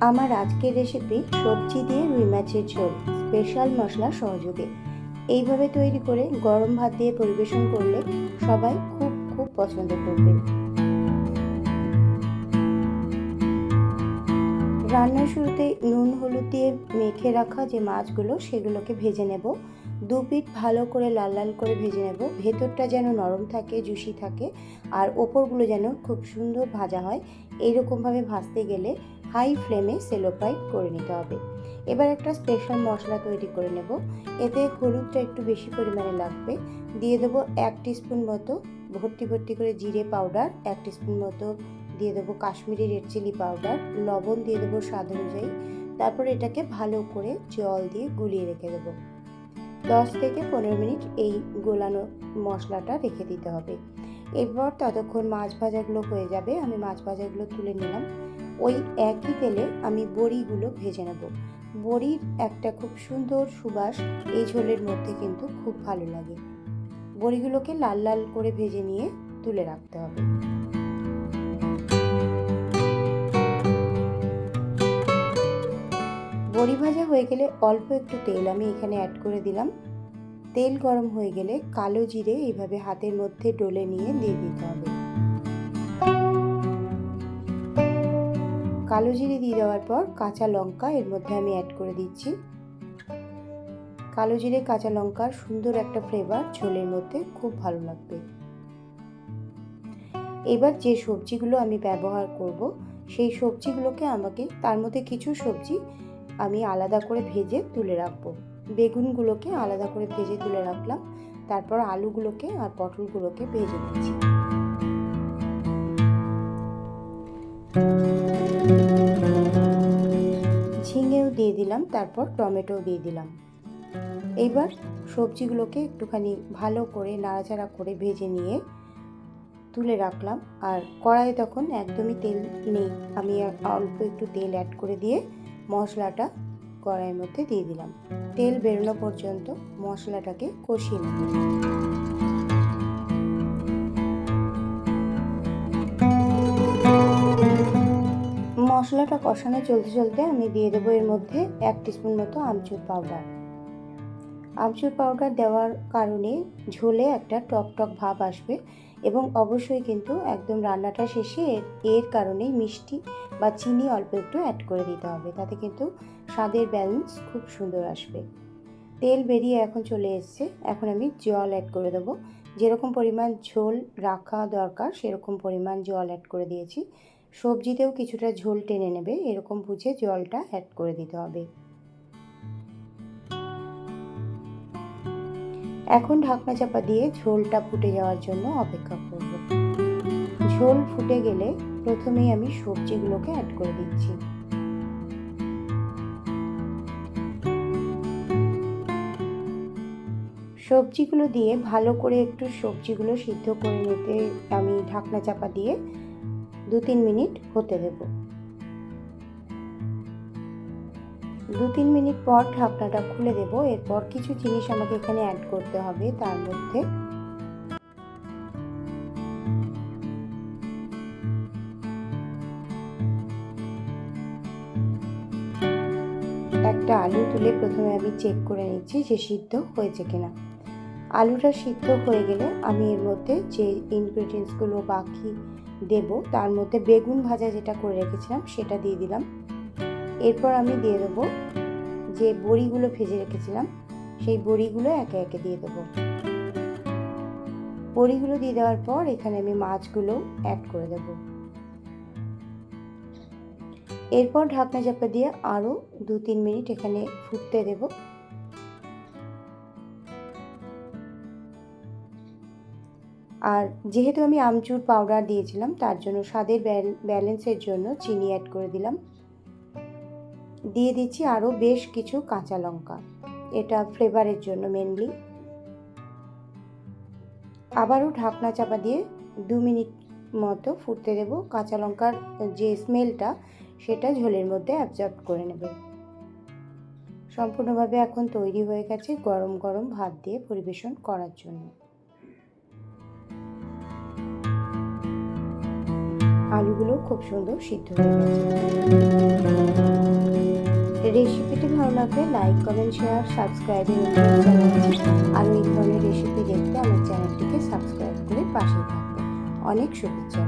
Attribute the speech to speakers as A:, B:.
A: আমার আজকের রেসিপি সবজি দিয়ে রুই মাছের ঝোল স্পেশাল মশলা সহযোগে। এইভাবে তৈরি করে গরম ভাত দিয়ে পরিবেশন করলে সবাই খুব খুব পছন্দ করবে। রান্নার শুরুতে নুন, হলুদ দিয়ে মেখে রাখা যে মাছগুলো, সেগুলোকে ভেজে নেব। দু পিঠ ভালো করে লাল লাল করে ভেজে নেব। ভেতরটা যেন নরম থাকে, জুসি থাকে, আর ওপরগুলো যেন খুব সুন্দর ভাজা হয়। এইরকমভাবে ভাজতে গেলে হাই ফ্লেমে সেলো করে নিতে হবে। এবার একটা স্পেশাল মশলা তৈরি করে নেব। এতে হলুদটা একটু বেশি পরিমাণে লাগবে। দিয়ে দেবো এক টিস্পুন মতো ভর্তি ভর্তি করে জিরে পাউডার, এক টিস্পুন মতো দিয়ে দেবো কাশ্মীরি রেড চিলি পাউডার, লবণ দিয়ে দেবো স্বাদ অনুযায়ী। তারপর এটাকে ভালো করে জল দিয়ে গুলিয়ে রেখে দেবো। দশ থেকে পনেরো মিনিট এই গোলানো মশলাটা রেখে দিতে হবে। এরপর ততক্ষণ মাছ ভাজাগুলো হয়ে যাবে। আমি মাছ ভাজাগুলো তুলে নিলাম। ওই একই তেলে আমি বড়িগুলো ভেজে নেব। বড়ির একটা খুব সুন্দর সুবাস এই ঝোলের মধ্যে কিন্তু খুব ভালো লাগে। বড়িগুলোকে লাল লাল করে ভেজে নিয়ে তুলে রাখতে হবে। বড়ি ভাজা হয়ে গেলে অল্প একটু তেল আমি এখানে অ্যাড করে দিলাম। তেল গরম হয়ে গেলে কালো জিরে এইভাবে হাতের মধ্যে ডলে নিয়ে দিয়ে দিতে হবে। কালো জিরে দিয়ে দেওয়ার পর কাঁচা লঙ্কা এর মধ্যে আমি অ্যাড করে দিচ্ছি। কালো জিরে, কাঁচা লঙ্কার সুন্দর একটা ফ্লেভার ঝোলের মধ্যে খুব ভালো লাগবে। এবার যে সবজিগুলো আমি ব্যবহার করব, সেই সবজিগুলোকে আমাকে, তার মধ্যে কিছু সবজি আমি আলাদা করে ভেজে তুলে রাখব। বেগুনগুলোকে আলাদা করে ভেজে তুলে রাখলাম, তারপর আলুগুলোকে আর পটলগুলোকে ভেজে নিচ্ছি। দিয়ে দিলাম, তারপর টমেটো দিয়ে দিলাম। এইবার সবজিগুলোকে একটুখানি ভালো করে, নাড়াচাড়া করে ভেজে নিয়ে তুলে রাখলাম। আর কড়াইয়ে তখন একদমই তেল নেই। আমি অল্প একটু তেল অ্যাড করে দিয়ে মশলাটা কড়াইয়ের মধ্যে দিয়ে দিলাম। তেল বেরোনো পর্যন্ত মশলাটাকে কষিয়ে নেব মশলাটা কষানো চলতে চলতে আমি দিয়ে দেবো এর মধ্যে এক টিস্পুন মতো আমচুর পাউডার আমচুর পাউডার দেওয়ার কারণে ঝোলে একটা টক টক ভাব আসবে এবং অবশ্যই কিন্তু একদম রান্নাটা শেষে এর কারণে মিষ্টি বা চিনি অল্প একটু অ্যাড করে দিতে হবে। তাতে কিন্তু স্বাদের ব্যালেন্স খুব সুন্দর আসবে। তেল বেরিয়ে এখন চলে এসছে। এখন আমি জল অ্যাড করে দেবো। যেরকম পরিমাণ ঝোল রাখা দরকার, সেরকম পরিমাণ জল অ্যাড করে দিয়েছি। সবজিতেও কিছুটা ঝোল টেনে নেবে, এরকম বুঝে জলটা অ্যাড করে দিতে হবে। এখন ঢাকনা চাপা দিয়ে ঝোলটা ফুটে যাওয়ার জন্য অপেক্ষা করব। ঝোল ফুটে গেলে প্রথমেই আমি সবজিগুলোকে অ্যাড করে দিচ্ছি। সবজিগুলো দিয়ে ভালো করে একটু সবজিগুলো সিদ্ধ করে নিতে আমি ঢাকনা চাপা দিয়ে দু তিন মিনিট হতে দেব। দু তিন মিনিট পর ঢাকনাটা খুলে দেব। এরপর কিছু জিনিস আমাকে এখানে অ্যাড করতে হবে। তার মধ্যে একটা আলু তুলে প্রথমে আমি চেক করে নিচ্ছি যে সিদ্ধ হয়েছে কিনা। আলুটা সিদ্ধ হয়ে গেলে আমি এর মধ্যে যে ইনগ্রিডিয়েন্টসগুলো বাকি দেব, তার মধ্যে বেগুন ভাজা যেটা করে রেখেছিলাম সেটা দিয়ে দিলাম। এরপর আমি দিয়ে দেবো যে বড়িগুলো ভেজে রেখেছিলাম, সেই বড়িগুলো একে একে দিয়ে দেবো। বড়িগুলো দিয়ে দেওয়ার পর এখানে আমি মাছগুলো অ্যাড করে দেব। এরপর ঢাকনা চাপা দিয়ে আরও দু তিন মিনিট এখানে ফুটতে দেব। আর যেহেতু আমি আমচুর পাউডার দিয়েছিলাম, তার জন্য স্বাদের ব্যালেন্সের জন্য চিনি অ্যাড করে দিলাম। দিয়ে দিচ্ছি আরও বেশ কিছু কাঁচা লঙ্কা। এটা ফ্লেভারের জন্য মেনলি আবারও ঢাকনা চাপা দিয়ে দু মিনিট মতো ফুটতে দেবো। কাঁচা লঙ্কার যে স্মেলটা সেটা ঝোলের মধ্যে অ্যাবজর্ব করে নেবে। সম্পূর্ণভাবে এখন তৈরি হয়ে গেছে গরম গরম ভাত দিয়ে পরিবেশন করার জন্য। আলুগুলো খুব সুন্দর সিদ্ধ হয়ে গেছে রেসিপিটি ভালো লাগলে লাইক, কমেন্ট, শেয়ার সাবস্ক্রাইবের আর এই ধরনের রেসিপি দেখতে আমার চ্যানেলটিকে সাবস্ক্রাইব করে পাশে থাকবে অনেক শুভেচ্ছা